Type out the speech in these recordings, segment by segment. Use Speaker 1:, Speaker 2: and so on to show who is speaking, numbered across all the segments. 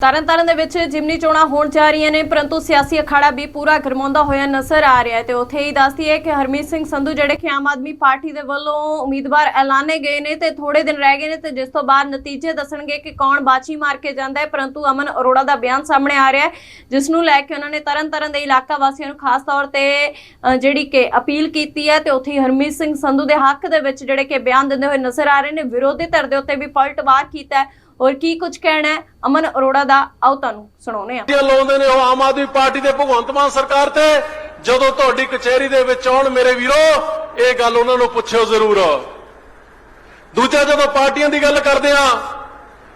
Speaker 1: ਤਰਨਤਾਰਨ ਦੇ ਵਿੱਚ ਜਿਮਨੀ ਚੋਣਾਂ ਹੋਣ ਜਾ ਰਹੀਆਂ ਨੇ, ਪਰੰਤੂ ਸਿਆਸੀ ਅਖਾੜਾ ਵੀ ਪੂਰਾ ਗਰਮਾਉਂਦਾ ਹੋਇਆ ਨਜ਼ਰ ਆ ਰਿਹਾ ਹੈ ਤੇ ਉੱਥੇ ਹੀ ਦੱਸਦੀ ਹੈ ਕਿ ਹਰਮੀਤ ਸਿੰਘ ਸੰਧੂ ਜਿਹੜੇ ਕਿ ਆਮ ਆਦਮੀ ਪਾਰਟੀ ਦੇ ਵੱਲੋਂ ਉਮੀਦਵਾਰ ਐਲਾਨੇ ਗਏ ਨੇ ਤੇ ਥੋੜੇ ਦਿਨ ਰਹਿ ਗਏ ਨੇ ਤੇ ਜਿਸ ਤੋਂ ਬਾਅਦ ਨਤੀਜੇ ਦੱਸਣਗੇ ਕਿ ਕੌਣ ਬਾਚੀ ਮਾਰ ਕੇ ਜਾਂਦਾ ਹੈ, ਪਰੰਤੂ ਅਮਨ ਅਰੋੜਾ ਦਾ ਬਿਆਨ ਸਾਹਮਣੇ ਆ ਰਿਹਾ ਹੈ, ਜਿਸ ਨੂੰ ਲੈ ਕੇ ਉਹਨਾਂ ਨੇ ਤਰਨਤਾਰਨ ਦੇ ਇਲਾਕਾ ਵਾਸੀਆਂ ਨੂੰ ਖਾਸ ਤੌਰ ਤੇ ਜਿਹੜੀ ਕਿ ਅਪੀਲ ਕੀਤੀ ਹੈ ਤੇ ਉੱਥੇ ਹੀ ਹਰਮੀਤ ਸਿੰਘ ਸੰਧੂ ਦੇ ਹੱਕ ਦੇ ਵਿੱਚ ਜਿਹੜੇ ਕਿ ਬਿਆਨ ਦਿੰਦੇ ਹੋਏ ਨਜ਼ਰ ਆ ਰਹੇ ਨੇ, ਵਿਰੋਧੀ ਧਿਰ ਦੇ ਉੱਤੇ ਵੀ ਪਲਟਵਾਰ ਕੀਤਾ ਹੈ। ਔਰ ਕੀ ਕੁਝ ਕਹਿਣਾ ਹੈ? ਅਮਨ ਅਰੋੜਾ ਦਾ, ਆਓ ਤੁਹਾਨੂੰ ਸੁਣਾਉਨੇ ਆ
Speaker 2: ਲਾਉਂਦੇ ਨੇ ਉਹ ਆਮ ਆਦਮੀ ਪਾਰਟੀ ਦੇ ਭਗਵੰਤ ਮਾਨ ਸਰਕਾਰ ਤੇ। ਜਦੋਂ ਤੁਹਾਡੀ ਕਚਹਿਰੀ ਦੇ ਵਿੱਚ ਆਉਣ ਮੇਰੇ ਵੀਰੋ, ਇਹ ਗੱਲ ਉਹਨਾਂ ਨੂੰ ਪੁੱਛਿਓ ਜ਼ਰੂਰ। ਦੂਜਾ ਜਦੋਂ ਪਾਰਟੀਆਂ ਦੀ ਗੱਲ ਕਰਦੇ ਆ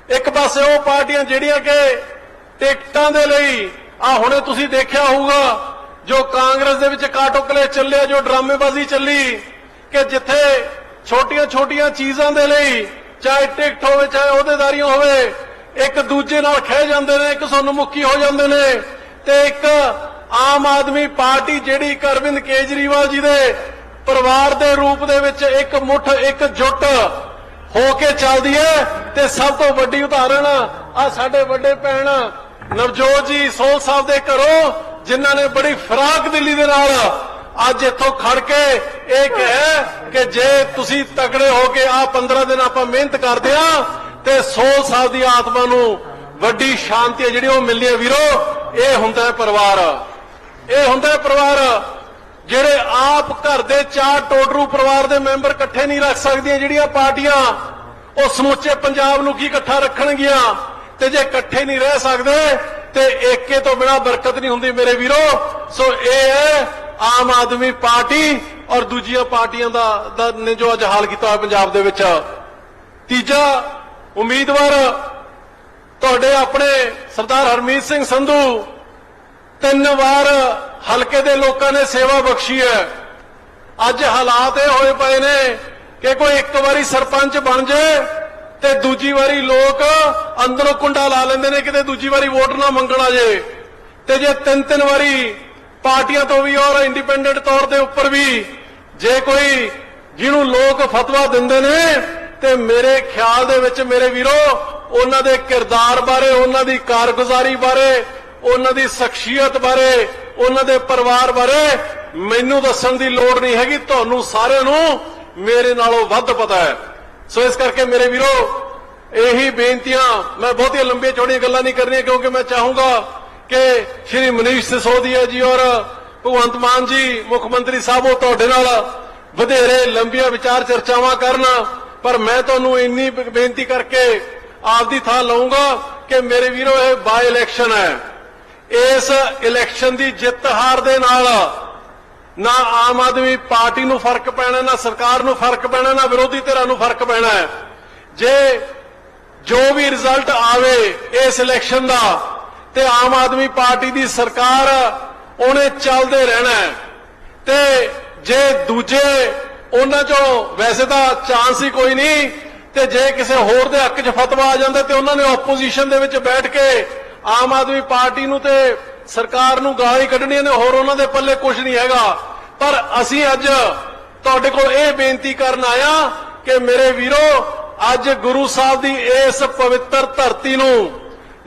Speaker 2: ਇੱਕ ਪਾਸੇ ਉਹ ਪਾਰਟੀਆਂ ਜਿਹੜੀਆਂ ਕਿ ਟਿਕਟਾਂ ਦੇ ਲਈ, ਆ ਹੁਣੇ ਤੁਸੀਂ ਦੇਖਿਆ ਹੋਊਗਾ, ਜੋ ਕਾਂਗਰਸ ਦੇ ਵਿੱਚ ਕਾਟੋਕਲੇ ਚੱਲਿਆ, ਜੋ ਡਰਾਮੇਬਾਜ਼ੀ ਚੱਲੀ, ਕਿ ਜਿੱਥੇ ਛੋਟੀਆਂ-ਛੋਟੀਆਂ ਚੀਜ਼ਾਂ ਦੇ ਲਈ ਚਾਹੇ ਟਿਕਟ ਹੋਵੇ, ਚਾਹੇ ਅਹੁਦੇਦਾਰੀਆਂ ਹੋਵੇ, ਇੱਕ ਦੂਜੇ ਨਾਲ ਖਹਿ ਜਾਂਦੇ ਨੇ, ਇੱਕ ਸਾਨੂੰ ਮੁੱਕੀ ਹੋ ਜਾਂਦੇ ਨੇ ਤੇ ਇੱਕ ਆਮ ਆਦਮੀ ਪਾਰਟੀ ਜਿਹੜੀ ਕਿ ਕੇਜਰੀਵਾਲ ਜੀ ਦੇ ਪਰਿਵਾਰ ਦੇ ਰੂਪ ਦੇ ਵਿੱਚ ਇੱਕ ਮੁੱਠ, ਇੱਕ ਜੁੱਟ ਹੋ ਕੇ ਚੱਲਦੀ ਹੈ ਤੇ ਸਭ ਤੋਂ ਵੱਡੀ ਉਦਾਹਰਣ ਆ ਸਾਡੇ ਵੱਡੇ ਭੈਣ ਨਵਜੋਤ ਜੀ ਸੋਲ ਸਾਹਿਬ ਦੇ ਘਰੋਂ, ਜਿਨ੍ਹਾਂ ਨੇ ਬੜੀ ਫਰਾਕ ਦਿੱਲੀ ਦੇ ਨਾਲ ਅੱਜ ਇੱਥੋਂ ਖੜ ਕੇ ਇਹ ਕਹੇ ਕਿ ਜੇ ਤੁਸੀਂ ਤਕੜੇ ਹੋ ਕੇ ਆ 15 ਦਿਨ ਆਪਾਂ ਮਿਹਨਤ ਕਰਦੇ ਆ ਤੇ ਸੋਲ ਸਾਹਿਬ ਦੀ ਆਤਮਾ ਨੂੰ ਵੱਡੀ ਸ਼ਾਂਤੀ ਜਿਹੜੀ ਉਹ ਮਿਲਦੀ ਹੈ ਵੀਰੋ, ਇਹ ਹੁੰਦਾ ਹੈ ਪਰਿਵਾਰ। ਇਹ ਹੁੰਦਾ ਹੈ ਪਰਿਵਾਰ ਜਿਹੜੇ ਆਪ ਘਰ ਦੇ ਚਾਰ ਟੋਟਰੂ ਪਰਿਵਾਰ ਦੇ ਮੈਂਬਰ ਇਕੱਠੇ ਨਹੀਂ ਰੱਖ ਸਕਦੀਆਂ, ਜਿਹੜੀਆਂ ਪਾਰਟੀਆਂ ਉਹ ਸਮੁੱਚੇ ਪੰਜਾਬ ਨੂੰ ਕੀ ਇਕੱਠਾ ਰੱਖਣਗੀਆਂ, ਤੇ ਜੇ ਇਕੱਠੇ ਨਹੀਂ ਰਹਿ ਸਕਦੇ, ਤੇ ਏਕੇ ਤੋਂ ਬਿਨਾ ਬਰਕਤ ਨਹੀਂ ਹੁੰਦੀ ਮੇਰੇ ਵੀਰੋ। ਸੋ ਇਹ ਹੈ ਆਮ ਆਦਮੀ ਪਾਰਟੀ ਔਰ ਦੂਜੀਆਂ ਪਾਰਟੀਆਂ ਦਾ ਨੇ ਜੋ ਅੱਜ ਹਾਲ ਕੀਤਾ ਹੋਇਆ ਪੰਜਾਬ ਦੇ ਵਿੱਚ। ਤੀਜਾ ਉਮੀਦਵਾਰ ਤੁਹਾਡੇ ਆਪਣੇ ਸਰਦਾਰ ਹਰਮੀਤ ਸਿੰਘ ਸੰਧੂ। ਤਿੰਨ ਵਾਰ ਹਲਕੇ ਦੇ ਲੋਕਾਂ ਨੇ ਸੇਵਾ ਬਖਸ਼ੀ ਹੈ। ਅੱਜ ਹਾਲਾਤ ਇਹ ਹੋਏ ਪਏ ਨੇ ਕਿ ਕੋਈ ਇੱਕ ਵਾਰੀ ਸਰਪੰਚ ਬਣ ਜੇ ਤੇ ਦੂਜੀ ਵਾਰੀ ਲੋਕ ਅੰਦਰੋਂ ਕੁੰਡਾ ਲਾ ਲੈਂਦੇ ਨੇ ਕਿਤੇ ਦੂਜੀ ਵਾਰੀ ਵੋਟ ਨਾ ਮੰਗਣ ਆ ਜੇ। ਤੇ ਜੇ ਤਿੰਨ ਤਿੰਨ ਵਾਰੀ ਪਾਰਟੀਆਂ ਤੋਂ ਵੀ ਔਰ ਇੰਡੀਪੈਂਡੈਂਟ ਤੌਰ ਦੇ ਉੱਪਰ ਵੀ ਜੇ ਕੋਈ ਜਿਹਨੂੰ ਲੋਕ ਫਤਵਾ ਦਿੰਦੇ ਨੇ ਤੇ ਮੇਰੇ ਖਿਆਲ ਦੇ ਵਿੱਚ ਮੇਰੇ ਵੀਰੋ, ਉਹਨਾਂ ਦੇ ਕਿਰਦਾਰ ਬਾਰੇ, ਉਹਨਾਂ ਦੀ ਕਾਰਗੁਜ਼ਾਰੀ ਬਾਰੇ, ਉਹਨਾਂ ਦੀ ਸ਼ਖਸੀਅਤ ਬਾਰੇ, ਉਹਨਾਂ ਦੇ ਪਰਿਵਾਰ ਬਾਰੇ ਮੈਨੂੰ ਦੱਸਣ ਦੀ ਲੋੜ ਨਹੀਂ ਹੈਗੀ। ਤੁਹਾਨੂੰ ਸਾਰਿਆਂ ਨੂੰ ਮੇਰੇ ਨਾਲੋਂ ਵੱਧ ਪਤਾ ਹੈ। ਸੋ ਇਸ ਕਰਕੇ ਮੇਰੇ ਵੀਰੋ, ਇਹੀ ਬੇਨਤੀਆਂ, ਮੈਂ ਬਹੁਤੀਆਂ ਲੰਬੀਆਂ ਚੌੜੀਆਂ ਗੱਲਾਂ ਨਹੀਂ ਕਰਨੀਆਂ ਕਿਉਂਕਿ ਮੈਂ ਚਾਹੂੰਗਾ ਕਿ ਸ਼੍ਰੀ ਮਨੀਸ਼ ਸਿਸੋਦੀਆ ਜੀ ਔਰ ਭਗਵੰਤ ਮਾਨ ਜੀ, ਮੁੱਖ ਮੰਤਰੀ ਸਾਹਿਬ, ਉਹ ਤੁਹਾਡੇ ਨਾਲ ਵਧੇਰੇ ਲੰਬੀਆਂ ਵਿਚਾਰ ਚਰਚਾਵਾਂ ਕਰਨ। ਪਰ ਮੈਂ ਤੁਹਾਨੂੰ ਇੰਨੀ ਬੇਨਤੀ ਕਰਕੇ ਆਪਦੀ ਥਾਂ ਲਵਾਂਗਾ ਕਿ ਮੇਰੇ ਵੀਰੋ, ਇਹ ਬਾਈ ਇਲੈਕਸ਼ਨ ਹੈ। ਇਸ ਇਲੈਕਸ਼ਨ ਦੀ ਜਿੱਤ ਹਾਰ ਦੇ ਨਾਲ ਨਾ ਆਮ ਆਦਮੀ ਪਾਰਟੀ ਨੂੰ ਫ਼ਰਕ ਪੈਣਾ, ਨਾ ਸਰਕਾਰ ਨੂੰ ਫ਼ਰਕ ਪੈਣਾ, ਨਾ ਵਿਰੋਧੀ ਧਿਰਾਂ ਨੂੰ ਫ਼ਰਕ ਪੈਣਾ ਹੈ। ਜੇ ਜੋ ਵੀ ਰਿਜ਼ਲਟ ਆਵੇ ਇਸ ਇਲੈਕਸ਼ਨ ਦਾ, ਤੇ ਆਮ ਆਦਮੀ ਪਾਰਟੀ ਦੀ ਸਰਕਾਰ ਉਹਨੇ ਚੱਲਦੇ ਰਹਿਣਾ ਤੇ ਜੇ ਦੂਜੇ ਉਹਨਾਂ ਚੋਂ ਵੈਸੇ ਤਾਂ ਚਾਂਸ ਹੀ ਕੋਈ ਨਹੀਂ, ਤੇ ਜੇ ਕਿਸੇ ਹੋਰ ਦੇ ਹੱਕ 'ਚ ਫਤਵਾ ਆ ਜਾਂਦਾ ਤੇ ਉਹਨਾਂ ਨੇ ਆਪੋਜੀਸ਼ਨ ਦੇ ਵਿੱਚ ਬੈਠ ਕੇ ਆਮ ਆਦਮੀ ਪਾਰਟੀ ਨੂੰ ਤੇ ਸਰਕਾਰ ਨੂੰ ਗਾਲੀ ਕੱਢਣੀਆਂ ਨੇ ਹੋਰ ਉਹਨਾਂ ਦੇ ਪੱਲੇ ਕੁਝ ਨਹੀਂ ਹੈਗਾ। ਪਰ ਅਸੀਂ ਅੱਜ ਤੁਹਾਡੇ ਕੋਲ ਇਹ ਬੇਨਤੀ ਕਰਨ ਆਇਆ ਕਿ ਮੇਰੇ ਵੀਰੋ, ਅੱਜ ਗੁਰੂ ਸਾਹਿਬ ਦੀ ਇਸ ਪਵਿੱਤਰ ਧਰਤੀ ਨੂੰ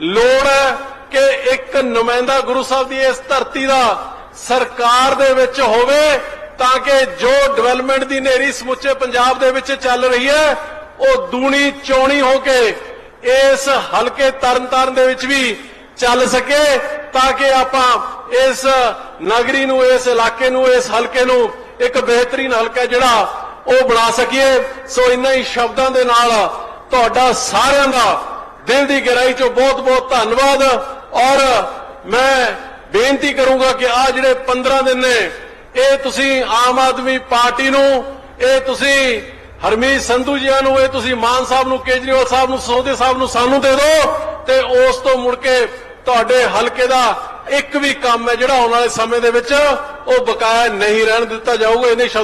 Speaker 2: ਲੋੜ ਹੈ ਕਿ ਇੱਕ ਨੁਮਾਇੰਦਾ ਗੁਰੂ ਸਾਹਿਬ ਦੀ ਇਸ ਧਰਤੀ ਦਾ ਸਰਕਾਰ ਦੇ ਵਿੱਚ ਹੋਵੇ ਤਾਂ ਕਿ ਜੋ ਡਿਵੈਲਪਮੈਂਟ ਦੀ ਨੇਰੀ ਸਮੁੱਚੇ ਪੰਜਾਬ ਦੇ ਵਿੱਚ ਚੱਲ ਰਹੀ ਹੈ, ਉਹ ਦੂਣੀ ਚੌਣੀ ਹੋ ਕੇ ਇਸ ਹਲਕੇ ਤਰਨਤਾਰਨ ਦੇ ਵਿੱਚ ਵੀ ਚੱਲ ਸਕੇ ਤਾਂ ਕਿ ਆਪਾਂ ਇਸ ਨਗਰੀ ਨੂੰ, ਇਸ ਇਲਾਕੇ ਨੂੰ, ਇਸ ਹਲਕੇ ਨੂੰ ਇੱਕ ਬਿਹਤਰੀਨ ਹਲਕਾ ਜਿਹੜਾ ਉਹ ਬਣਾ ਸਕੀਏ। ਸੋ ਇਨ੍ਹਾਂ ਹੀ ਸ਼ਬਦਾਂ ਦੇ ਨਾਲ ਤੁਹਾਡਾ ਸਾਰਿਆਂ ਦਾ ਦਿਲ ਦੀ ਗਹਿਰਾਈ ਚੋਂ ਬਹੁਤ ਬਹੁਤ ਧੰਨਵਾਦ। ਔਰ ਮੈਂ ਬੇਨਤੀ ਕਰੂੰਗਾ ਕਿ ਆ ਜਿਹੜੇ 15 ਦਿਨ ਨੇ, ਇਹ ਤੁਸੀਂ ਆਮ ਆਦਮੀ ਪਾਰਟੀ ਨੂੰ, ਇਹ ਤੁਸੀਂ ਹਰਮੀਤ ਸੰਧੂ ਜੀਆਂ ਨੂੰ, ਇਹ ਤੁਸੀਂ ਮਾਨ ਸਾਹਿਬ ਨੂੰ, ਕੇਜਰੀਵਾਲ ਸਾਹਿਬ ਨੂੰ ਸੋਦੇ ਸਾਹਿਬ ਨੂੰ ਸਾਨੂੰ ਦੇ ਦਿਓ ਤੇ ਉਸ ਤੋਂ ਮੁੜ ਕੇ ਤੁਹਾਡੇ ਹਲਕੇ ਦਾ ਇੱਕ ਵੀ ਕੰਮ ਹੈ ਜਿਹੜਾ ਆਉਣ ਵਾਲੇ ਸਮੇਂ ਦੇ ਵਿੱਚ ਉਹ ਬਕਾਇਆ ਨਹੀਂ ਰਹਿਣ ਦਿੱਤਾ ਜਾਊਗਾ, ਇਹਨੇ ਸ਼ਬਦ